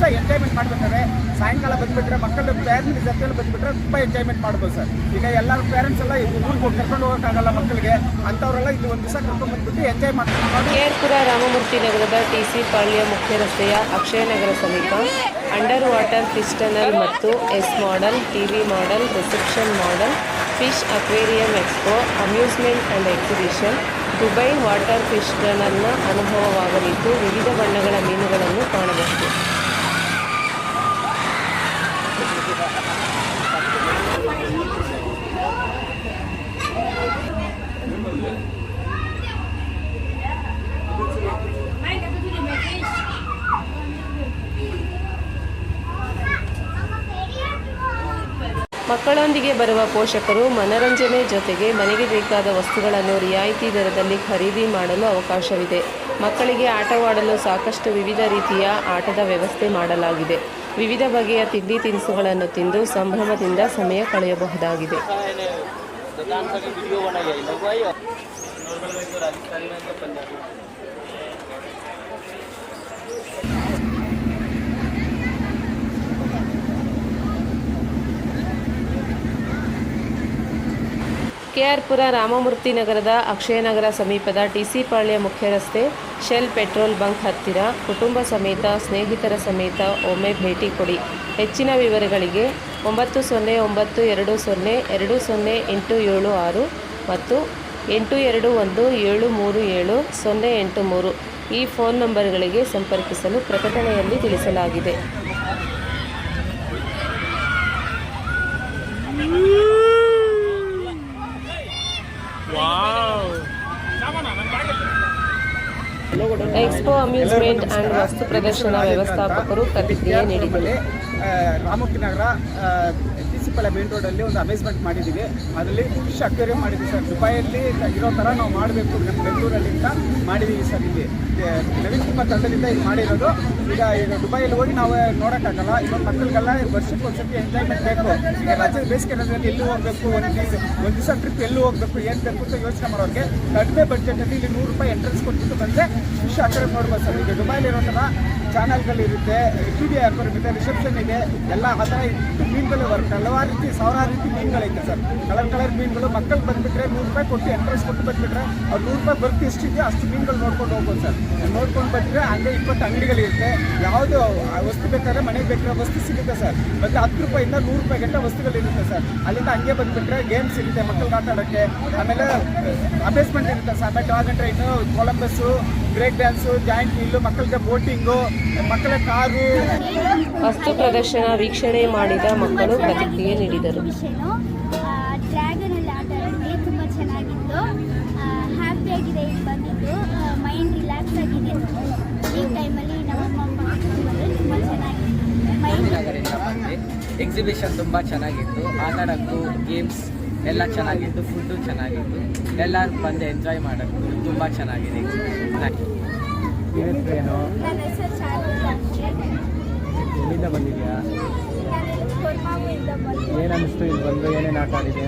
ದಿವಸ ಎಂಜಾಯ್ಮೆಂಟ್ ಮಾಡ್ಬೇಕಾದ್ರೆ, ಸಾಯಂಕಾಲ ಬಂದ್ಬಿಟ್ರೆ ಮಕ್ಕಳು ಪೇರೆಂಟ್ಸ್ ಜೊತೆಯಲ್ಲಿ ಬಂದ್ಬಿಟ್ರೆ ತುಂಬ ಎಂಜಾಯ್ಮೆಂಟ್ ಮಾಡ್ಬೋದು ಸರ್. ಈಗ ಎಲ್ಲರೂ ಪೇರೆಂಟ್ಸ್ ಎಲ್ಲ ಊರಿಗೆ ಕರ್ಕೊಂಡು ಹೋಗೋಕ್ಕಾಗಲ್ಲ ಮಕ್ಕಳಿಗೆ ಅಂಥವರೆಲ್ಲ ಇಲ್ಲಿ ಒಂದು ದಿವಸ ಕರ್ಕೊಂಡು ಬಂದ್ಬಿಟ್ಟು ಎಂಜಾಯ್ ಮಾಡ್ತಾರೆ ಕೇರ್ಪುರ ರಾಮಮೂರ್ತಿ ನಗರದ ಟಿ ಸಿ ಪಾಳ್ಯ ಮುಖ್ಯ ರಸ್ತೆಯ ಅಕ್ಷಯ ನಗರ ಸಮೀಪ ಅಂಡರ್ ವಾಟರ್ ಫಿಶ್ ಟನಲ್ ಮತ್ತು S model TV model reception model fish aquarium expo amusement and exhibition Dubai water fish ಟನಲ್ನ ಅನುಭವವಾಗಲಿದ್ದು ವಿವಿಧ ಬಣ್ಣಗಳ ಮೀನುಗಳನ್ನು ಕಾಣಬಹುದು. ಮಕ್ಕಳೊಂದಿಗೆ ಬರುವ ಪೋಷಕರು ಮನರಂಜನೆ ಜೊತೆಗೆ ಮನೆಗೆ ಬೇಕಾದ ವಸ್ತುಗಳನ್ನು ರಿಯಾಯಿತಿ ದರದಲ್ಲಿ ಖರೀದಿ ಮಾಡಲು ಅವಕಾಶವಿದೆ. ಮಕ್ಕಳಿಗೆ ಆಟವಾಡಲು ಸಾಕಷ್ಟು ವಿವಿಧ ರೀತಿಯ ಆಟದ ವ್ಯವಸ್ಥೆ ಮಾಡಲಾಗಿದೆ. ವಿವಿಧ ಬಗೆಯ ತಿಂಡಿ ತಿನಿಸುಗಳನ್ನು ತಿಂದು ಸಂಭ್ರಮದಿಂದ ಸಮಯ ಕಳೆಯಬಹುದಾಗಿದೆ. ಕೆಆರ್ಪುರ ರಾಮಮೂರ್ತಿ ನಗರದ ಅಕ್ಷಯನಗರ ಸಮೀಪದ ಟಿಸಿ ಪಾಳ್ಯ ಮುಖ್ಯ ರಸ್ತೆ ಶೆಲ್ ಪೆಟ್ರೋಲ್ ಬಂಕ್ ಹತ್ತಿರ ಕುಟುಂಬ ಸಮೇತ, ಸ್ನೇಹಿತರ ಸಮೇತ ಒಮ್ಮೆ ಭೇಟಿ ಕೊಡಿ. ಹೆಚ್ಚಿನ ವಿವರಗಳಿಗೆ ಒಂಬತ್ತು ಸೊನ್ನೆ ಒಂಬತ್ತು ಎರಡು ಸೊನ್ನೆ ಎರಡು ಸೊನ್ನೆ ಎಂಟು ಏಳು ಆರು ಮತ್ತು ಎಂಟು ಎರಡು ಒಂದು ಏಳು ಮೂರು ಏಳು ಸೊನ್ನೆ ಎಂಟು ಮೂರು ಈ ಫೋನ್ ನಂಬರ್ಗಳಿಗೆ ಸಂಪರ್ಕಿಸಲು ಪ್ರಕಟಣೆಯಲ್ಲಿ ತಿಳಿಸಲಾಗಿದೆ. ಎಕ್ಸ್ಪೋ ಅಮ್ಯೂಸ್ಮೆಂಟ್ ಆ್ಯಂಡ್ ವಸ್ತು ಪ್ರದರ್ಶನ ವ್ಯವಸ್ಥಾಪಕರು ಪ್ರತಿಕ್ರಿಯೆ ನೀಡಿದರು ರಾಮಕ್ಕಿ ನಗರ ಪಾಳ್ಯ ಮೇನ್ ರೋಡಲ್ಲಿ ಒಂದು ಅಮೇಸ್ಮೆಂಟ್ ಮಾಡಿದ್ದೀವಿ. ಅದರಲ್ಲಿ ಫಿಶ್ ಅಕ್ವೇರಿಯಂ ಮಾಡಿದ್ದೀವಿ ಸರ್. ದುಬೈಯಲ್ಲಿ ಇರೋ ಥರ ನಾವು ಮಾಡಬೇಕು. ನಮ್ಮ ಬೆಂಗಳೂರಲ್ಲಿ ಅಂತ ಮಾಡಿದ್ದೀವಿ ಸರ್ ಇಲ್ಲಿ. ನವೀನ್ ಕುಮಾರ್ ತಂಡದಿಂದ ಇದು ಮಾಡಿರೋದು. ಈಗ ಈಗ ದುಬೈಯಲ್ಲಿ ಹೋಗಿ ನಾವು ನೋಡೋಕ್ಕಾಗಲ್ಲ. ಇವಾಗ ಮಕ್ಕಳಿಗೆಲ್ಲ ವರ್ಷಕ್ಕೆ ಒಂದ್ಸತಿ ಎಂಜಾಯ್ಮೆಂಟ್ ಬೇಕು. ಈಗ ರಾಜ್ಯದ ಬೇಸಿಗೆ ರಜೆಯಲ್ಲಿ ಎಲ್ಲಿ ಹೋಗಬೇಕು? ಒಂದು ದಿವಸ ಒಂದು ದಿವಸ ಟ್ರಿಪ್ ಎಲ್ಲೂ ಹೋಗಬೇಕು? ಏನು ಬೇಕು ಅಂತ ಯೋಚನೆ ಮಾಡೋರಿಗೆ ಕಡಿಮೆ ಬಡ್ಜೆಟಲ್ಲಿ ಇಲ್ಲಿ ನೂರು ರೂಪಾಯಿ ಎಂಟ್ರೆನ್ಸ್ ಕೊಟ್ಬಿಟ್ಟು ಬಂದರೆ ಫಿಶ್ ಅಕ್ವೇರಿಯಂ ನೋಡ್ಬೋದು ಸರ್. ಈಗ ದುಬೈಲಿರೋ ಥರ ಚಾನಲ್ಗಳಿರುತ್ತೆ ಅಕ್ವೇರಿಯಂ ಇದೆ ರಿಸೆಪ್ಷನ್ ಇದೆ ಎಲ್ಲ ಆ ಥರ ಇಷ್ಟು ಮೀನುಗಳು ಬರುತ್ತೆ. ಹಲವಾರು ರೀತಿ, ಸಾವಿರಾರು ರೀತಿ ಮೀನುಗಳೈತೆ ಸರ್. ಕಲರ್ ಕಲರ್ ಮೀನುಗಳು, ಮಕ್ಕಳು ಬಂದುಬಿಟ್ರೆ ನೂರು ರೂಪಾಯಿ ಕೊಟ್ಟು ಎಂಟ್ರೆನ್ಸ್ ಕೊಟ್ಟು ಬಂದುಬಿಟ್ರೆ ಅವ್ರು ನೂರು ರೂಪಾಯಿ ಬರ್ತಿ ಎಷ್ಟಿದೆಯೋ ಅಷ್ಟು ಮೀನುಗಳು ನೋಡ್ಕೊಂಡು ಹೋಗ್ಬೋದು ಸರ್. ನೋಡ್ಕೊಂಡು ಬಂದರೆ ಹಂಗೆ ಇಪ್ಪತ್ತು ಅಂಗಡಿಗಳಿರುತ್ತೆ. ಯಾವುದು ವಸ್ತು ಬೇಕಾದ್ರೆ ಮನೆಗೆ ಬೇಕಾದ್ರೆ ವಸ್ತು ಸಿಗುತ್ತೆ ಸರ್. ಮತ್ತು ಹತ್ತು ರೂಪಾಯಿಂದ ನೂರು ರೂಪಾಯಿ ಗಂಟೆ ವಸ್ತುಗಳಿರುತ್ತೆ ಸರ್. ಅಲ್ಲಿಂದ ಹಂಗೆ ಬಂದುಬಿಟ್ರೆ ಗೇಮ್ಸ್ ಇರುತ್ತೆ ಮಕ್ಕಳು ಆಟ ಆಡೋಕ್ಕೆ. ಆಮೇಲೆ ಅಬೇಸ್ಮೆಂಟ್ ಇರುತ್ತೆ ಸರ್. ಆಮೇಲೆ dragon train Columbus break dance giant wheel ಮಕ್ಕಳಿಗೆ ಬೋಟಿಂಗು ಮಕ್ಕಳ ಕಾರು. ವಸ್ತು ಪ್ರದರ್ಶನ ವೀಕ್ಷಣೆ ಮಾಡಿದ ಮಕ್ಕಳು ಪ್ರತಿಕ್ರಿಯೆ ನೀಡಿದರು. ಡ್ರ್ಯಾಗನ್ ಆಟ ತುಂಬ ಚೆನ್ನಾಗಿತ್ತು. ಹ್ಯಾಪಿಯಾಗಿದೆ ಇಲ್ಲಿ ಬಂದಿದ್ದು. ಮೈಂಡ್ ರಿಲ್ಯಾಕ್ಸ್ ಆಗಿದೆ. ಈ ಟೈಮಲ್ಲಿ ನಮ್ಮ ಅಮ್ಮ ಬಂದರೆ ತುಂಬ ಚೆನ್ನಾಗಿತ್ತು. ಮೈಂಡ್ ಬಂದು ಎಕ್ಸಿಬಿಷನ್ ತುಂಬ ಚೆನ್ನಾಗಿತ್ತು. ಆಟ ಆಡೋಕ್ಕೂ ಗೇಮ್ಸ್ ಎಲ್ಲ ಚೆನ್ನಾಗಿತ್ತು ಫುಡ್ಡು ಚೆನ್ನಾಗಿತ್ತು. ಎಲ್ಲರೂ ಬಂದು ಎಂಜಾಯ್ ಮಾಡೋಕ್ಕೂ ತುಂಬ ಚೆನ್ನಾಗಿದೆ ಎಕ್ಸಿಬಿಷನ್ ಏನು ನನ್ನ ಹೆಸರು ಎಲ್ಲಿಂದ ಬಂದಿದೆಯಾ ಏನು ಅನ್ನಿಸ್ತು ಇಲ್ಲಿ ಬಂದು? ಏನೇನು ಆಟ ಆಡಿದೆ